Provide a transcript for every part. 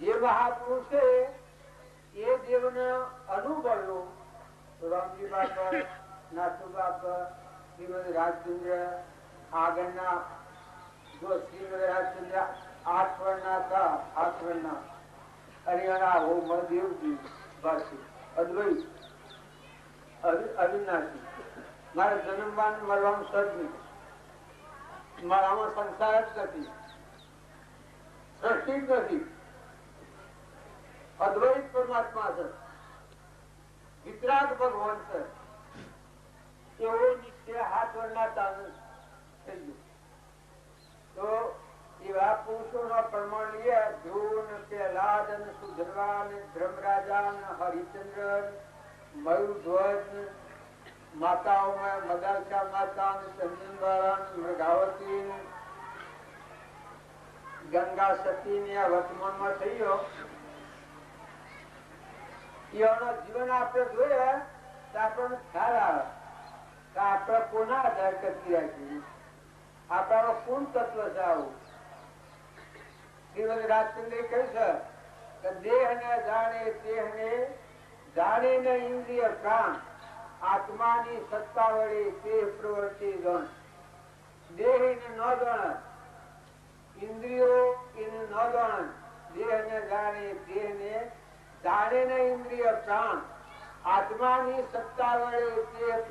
જે મહાપુરુષ છે, એ દેવને અનુભવ્યું રામજી બાપા, નાથુ બાપા, શ્રીમદ રાજચંદ્ર, આગળના સંસાર નથી. અદ્વૈત પરમાત્મા છે. વિતરાગ ભગવાન છે. એવો નિશ્ચય હાથ વળનાતા થઈ ગયું. તો એવા પુરુષો નો પ્રમાણ લઈએ. ધ્રુવ પ્રહલાદ સુધરવાન સુધરવા ધર્મરાજા હરિચંદ્ર મયુરધ્વજ માતાઓ માતાઓમાં મદાલસા માતા ચંદનવાળા મૃગાવતી ગંગા સતી ને વર્તમાનમાં થઈ ગયો એઓનો જીવન આપણે જોઈએ તો આપણને ખ્યાલ આવે કે આપણે કોના આધાર કરતી રાખીએ આપણાનો કોણ તત્વ છે આવું? શ્રીમદ રાજચંદ્ર કહ્યું છે કે દેહ ને જાણે દેહ ને જાણે ને ઇન્દ્રિય પ્રાણ, આત્માની સત્તા વડે તે પ્રવૃત્તિ ગણ. દેહ ને ન ગણ, ઇન્દ્રિયો એને ન ગણ દેહ ને જાણે દેહ ને જાણે ને ઇન્દ્રિય પ્રાણ, આત્માની સત્તા વડે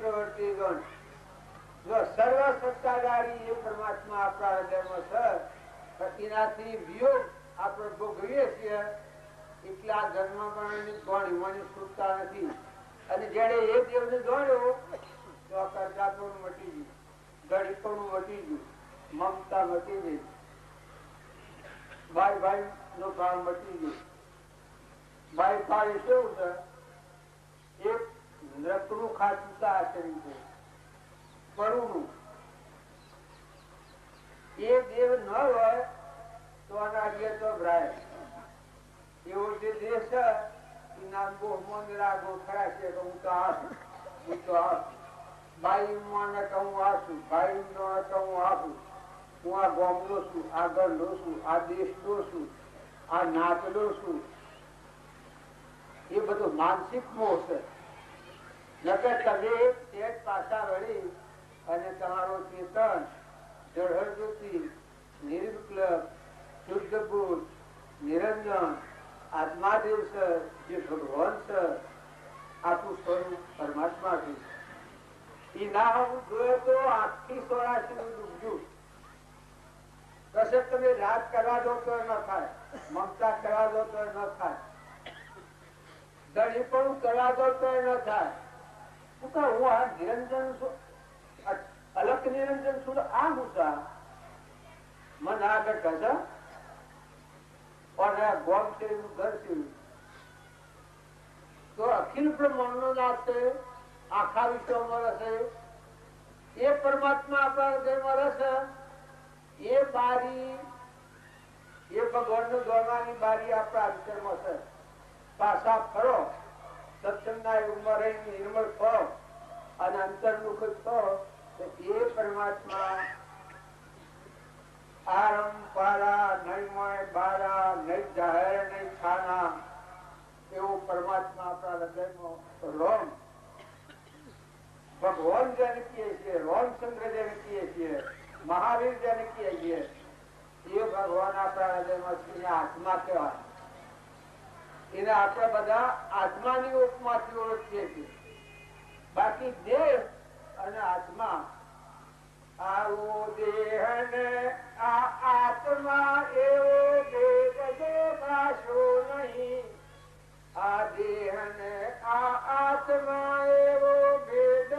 પ્રવૃત્તિ ગણ. સર્વ સત્તાધારી એ પરમાત્મા આપણા હૃદયમાં છે એનાથી વિયોગ આપણે ભોગવીએ છીએ, એટલા ધર્મ પણ ગોણી નથી. અને જેને એ દેવને દોડ્યો તો આ મટી ગયું ગળીપણું મટી ગયું, મમતા મટી ગઈ. ભાઈ ભાઈ નો ભાવ મટી ગયો. ભાઈ ભાઈ કેવું છે? એક નરકનું ખાતું આચરી છે પડવું એ દેવ ન હોય તો અનાર્ય તો ભ્રાય. એવો જે દેહ છે એ નામ બહુ મન રાગો ખરા છે કે હું તો આ હું તો આસું બાઈ મને કે હું છું ભાઈ નો કે હું છું હું આ ગામનો છું, આ ઘરનો છું, આ દેશનો છું, આ નાચનો છું. એ બધું માનસિક મોહ છે. તમે તેજ પાછા વળી અને તમારો ચેતન, જળહર જ્યોતિ શુદ્ધ બુદ્ધ નિરંજન, આત્માદેવ સર જે ભગવાન છે, આખું સ્વરૂપ પરમાત્મા છે. એ ના હોવું જોઈએ તો આખી સોળાશી નું ડૂબજું. કશે તમે રાત કરવા દો તો ન થાય, મમતા કરવા દો તો ન થાય. દળી પણ દો તો ન થાય. હું કહું, હું આ નિરંજન છું અલગ નિરંજન છું આ મુસા મન બેઠા છે અને ગોમ છે ઘર છે. તો અખિલ બ્રહ્માંડ નો નાથ છે આખા વિશ્વમાં રહેશે. એ પરમાત્મા આપણા હૃદયમાં રહેશે. એ બારી એ ભગવાનનું દોરવાની બારી આપણા વિચારમાં છે. પાછા ફરો નિર્મળ થો અને અંતર્મુખ થો. એ પરમાત્મા આરમ પારા નહીં મય બારા નહીં જાહેર નહીં છાના એવો પરમાત્મા આપણા હૃદયમાં રોમ. ભગવાન જેને કહીએ છીએ, રોમચંદ્ર જેને કહીએ છીએ, મહાવીર જેને કહીએ છીએ, એ ભગવાન આપણા હૃદયમાં આત્મા કહેવાય. એને આપણે બધા આત્માની ઉપમાંથી ઓળખીએ છીએ. બાકી દેહ અને આત્મા આવો દેહ ને આ આત્મા એવો ભેદ દેખાશો નહીં. આ દેહ ને આ આત્મા એવો ભેદ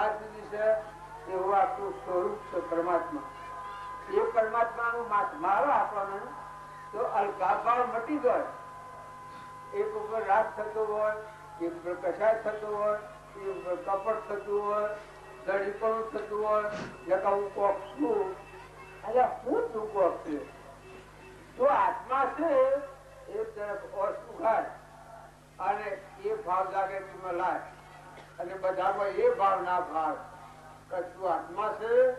ચાર સુધી છે એવું આપણું સ્વરૂપ છે પરમાત્મા. એ પરમાત્માનું મારો આપવાનું તો અલકાભાવ મટી જાય. એક ઉપર રાગ થતો હોય, એક ઉપર કસાય થતો હોય, એક ઉપર કપટ થતું હોય દળીપણું થતું હોય જતા હું કોક છું એટલે હું તું કોક છું? તો આત્મા છે, એ તરફ ઓછું ખાય અને એ ભાવ લાગે મલાય અને બધામાં એ ભાવના ભાવ કે આત્મા છે?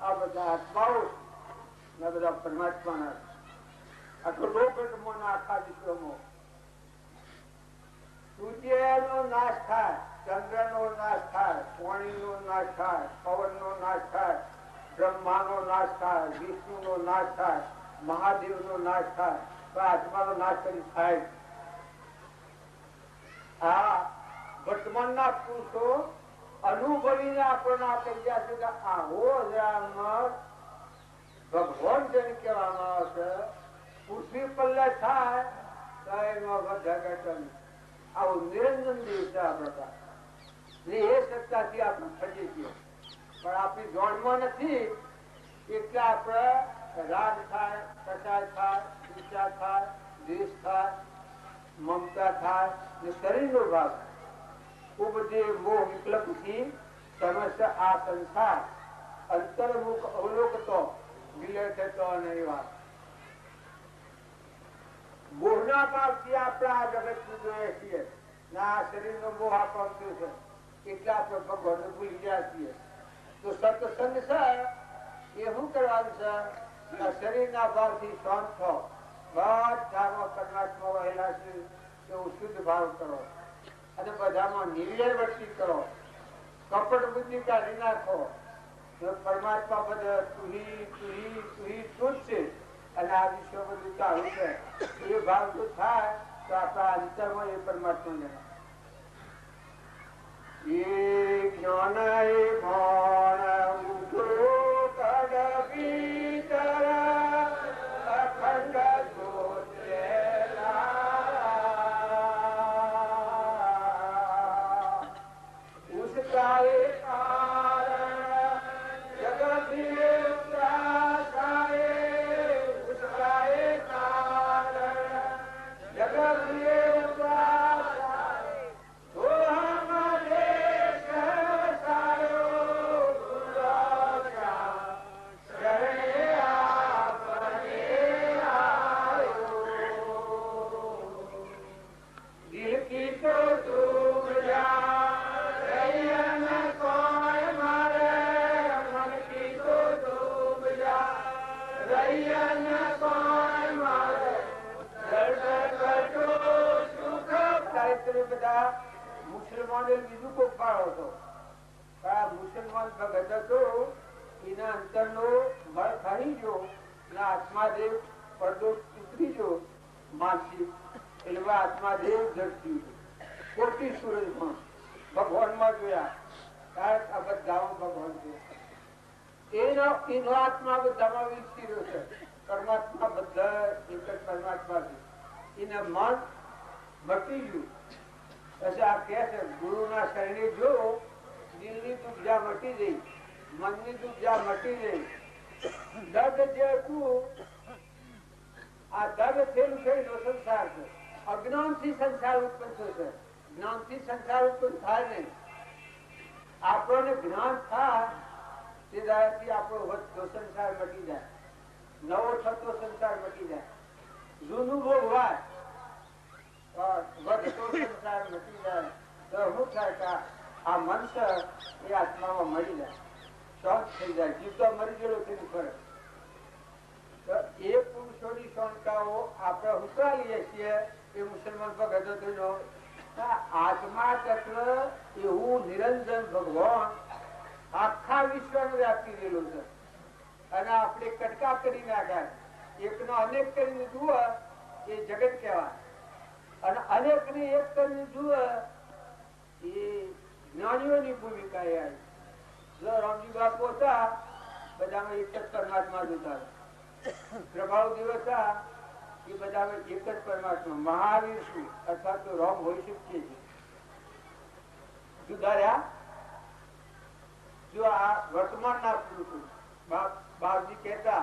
આ બધા આત્માઓ ને બધા પરમાત્માના. આખો લોકમાં ના આખા વિશ્વમો. સૂર્યનો નાશ થાય, ચંદ્રનો નાશ થાય પાણીનો નાશ થાય, પવનનો નાશ થાય, બ્રહ્માનો નાશ થાય, વિષ્ણુનો નાશ થાય, મહાદેવનો નાશ થાય, તો આત્માનો નાશ કરી થાય જ. આ વર્તમાનના પુરુષો અનુભવીને આપણને આ કહી ગયા છે કે આવો રામર ભગવાન જેને કહેવામાં આવશે પૃથ્વી પલ્લે થાય, તો એમાં બધા ઘટન. આવું નિરંજન દિવસે આ પ્રકાર ને એ સત્તાથી આપણે ફરીએ ગયો. પણ આપણી જોડમાં નથી. એટલે આપણે રાગ થાય કસાય થાય ઈચ્છા થાય, દ્વેષ થાય, મમતા થાય, ને શરીરનો ભાગ. ખૂબ જે મોહ વિકલ્પથી સમસ્ત આ સંસાર. અંતર્મુખ અવલોકતો વિલય થતો નહીં વાત. મોહના પાપથી આપણા જગત જોઈએ છીએ. ના શરીરનો મોહ આપણું છે. એટલા આપણે ભગવાનને ભૂલી ગયા છીએ. તો સત્સંગ છે, એ શું કરવાનું છે? શરીરના ભાવથી શાંત થો બધામાં પરમાત્મા વહેલા છે એવું શુદ્ધ ભાવ કરો. અને બધામાં નિર્યર વર્તી કરો. કપટ બુદ્ધિ કાઢી નાખો. પરમાત્મા બધા તુહી તુહી તુહી શું છે અને આ વિશ્વ બધું ચાલુ છે એ ભાવ જો થાય, તો આપણા અંતરમાં એ પરમાત્મા જણાય એ જ્ઞાન એ Hare Krishna. બધા બીજું કોક પાડો હતો મુસલમાન ભગત હતો, એના અંતરનો મળ ખરી ગયો એના આત્માદેવ પડદો ઉતરી ગયો, માનસિક. એટલે આત્માદેવ ઝડપી કોટી સૂરજમાં ભગવાનમાં જોયા. કારણ આ ભગવાન એનો એનો આત્મા બધામાં વિકસી રહ્યો છે. પરમાત્મા બધા, એક જ પરમાત્મા છે. એના મન મટી ગયું. પછી આ કે છે, ગુરુના શરણે જો દિલની દુર્જા મટી ગઈ, મનની દુર્જા મટી ગઈ. દર્દ જે હતું, આ દર્દ થયેલું છે એનો સંસાર છે. અજ્ઞાનથી સંસાર ઉત્પન્ન થયો છે. જ્ઞાનથી સંસાર ઉત્પન્ન થાય નહીં. આપણને જ્ઞાન થાય, તે દાડાથી આપણો સંસાર મટી જાય. નવો થતો સંસાર મટી જાય. જૂનું ભોગવાય આત્મા તત્વ એવું નિરંજન ભગવાન આખા વિશ્વને વ્યાપી ગયેલું છે અને આપણે કટકા કરી નાખ્યા. એકનો અનેક કરીને જુઓ, એ જગત કહેવાય. અને અનેક ને એક કરીને જુએ, એ જ્ઞાનીઓની ભૂમિકા એ જો રામજી બાપુ હતા, બધામાં એક જ પરમાત્મા જોતા પ્રભાવ દિવસા એ બધા એક જ પરમાત્મા. મહાવીર શું? અથવા તો રોમ હોઈ શકીએ છીએ. જુદા રહ્યા જો આ વર્તમાન ના પુરુષો બાપજી કહેતા